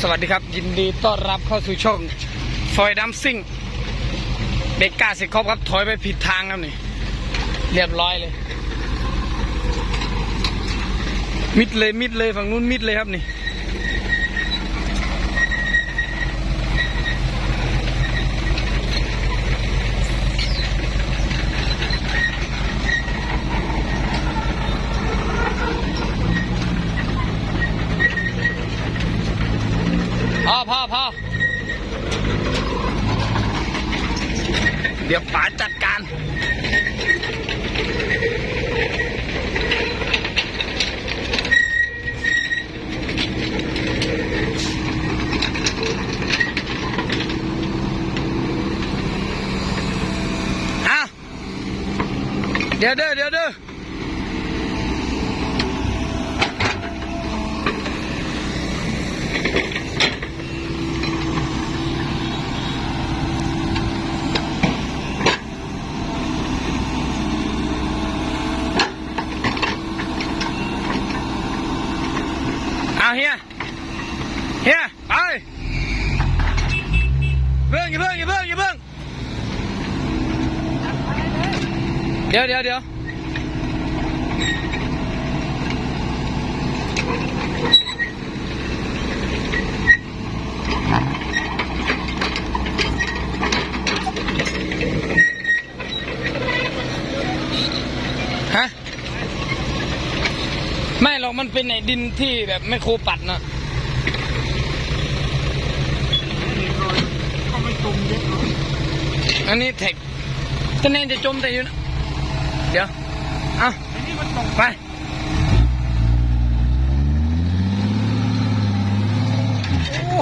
สวัสดีครับ ยินดีต้อนรับเข้าสู่ช่องฟอยดัมซิ่งเบกก้าสิครบครับ ถอยไปผิดทางครับนี่ เรียบร้อยเลย มิดเลยมิดเลยฝั่งนู้นมิดเลยครับนี่ พ่อพ่อพ่อเดี๋ยวป๋าจัดการอะเดี๋ยวเด้อเดี๋ยวเด้อ เฮียไปเพิ่งอย่าเพิ่งอย่าเพิ่งอย่าเพิ่งเดี๋ยวเดี๋ยวเดี๋ยวฮะไม่หรอกมันเป็นไอ้ดินที่แบบไม่โครปัดนะ ก็ไม่ตรงเยอะเนาะอันนี้เทคจะแน่นจะจมแต่อยู่นะเดี๋ยวเอะอันนี้มันตรงไปโอ้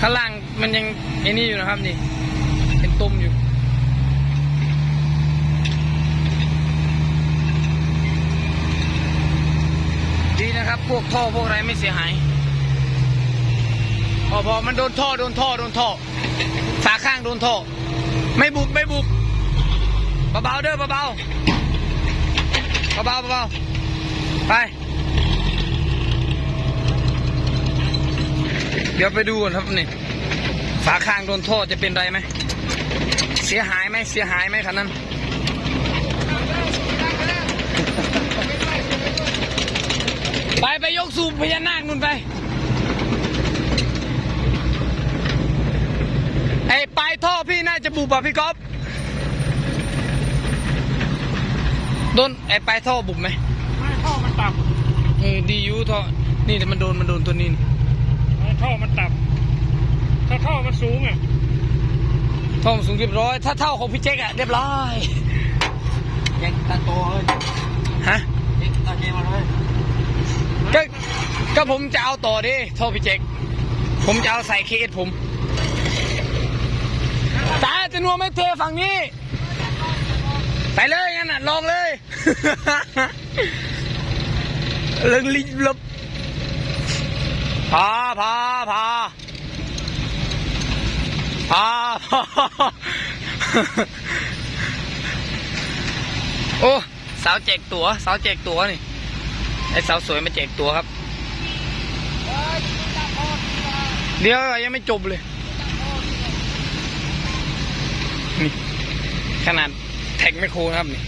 ข้างล่างมันยังไอ้นี่อยู่นะครับนี่เป็นตุ่มอยู่ดีนะครับ พวกท่อพวกอะไรไม่เสียหายพอพอมันโดนท่อโดนท่อโดนท่อ ฝาข้างโดนท่อไม่บุบไม่บุบเบาๆเด้อเบาๆเบาๆเบาๆไป เดี๋ยวไปดูก่อนครับนี่ฝาข้างโดนโท่อจะเป็นไรไหม เสียหายไหมเสียหายไหมคันนั้น ไปไปยกสูบพญานาคนู่นไป อ้ปลายท่อพี่น่าจะบุบอะพี่ก๊อฟโดนไอ้ปลายท่อบุบไหมไม่ท่อมันต่เออดีอยูท่อนี่แต่มันโดนมันโดนตัวนี้นี่ำท่อมันต่ำถ้าท่อมันสูงอะท่อมันสูงเรียบร้อย ถ้าเท่าของพี่เจ๊กอะเรียบร้อยเด็กตาโตเลยฮะเด็กตาเกมาเลยก็ก็ผมจะเอาต่อดิท่อพี่เจ๊กผมจะเอาใส่เคสผมตา จะนัวไม่เทฝั่งนี้ ไปเลยงั้นน่ะลองเลยเลิงลิลบพาพาพาพาพาโอ้สาวแจกตัว๋วสาวแจกตั๋วนี่ไอสาวสวยมาแจกตั๋วครับ เดี๋ยวยังไม่จบเลย นี่ขนาดแท็กไม่โครครับนี่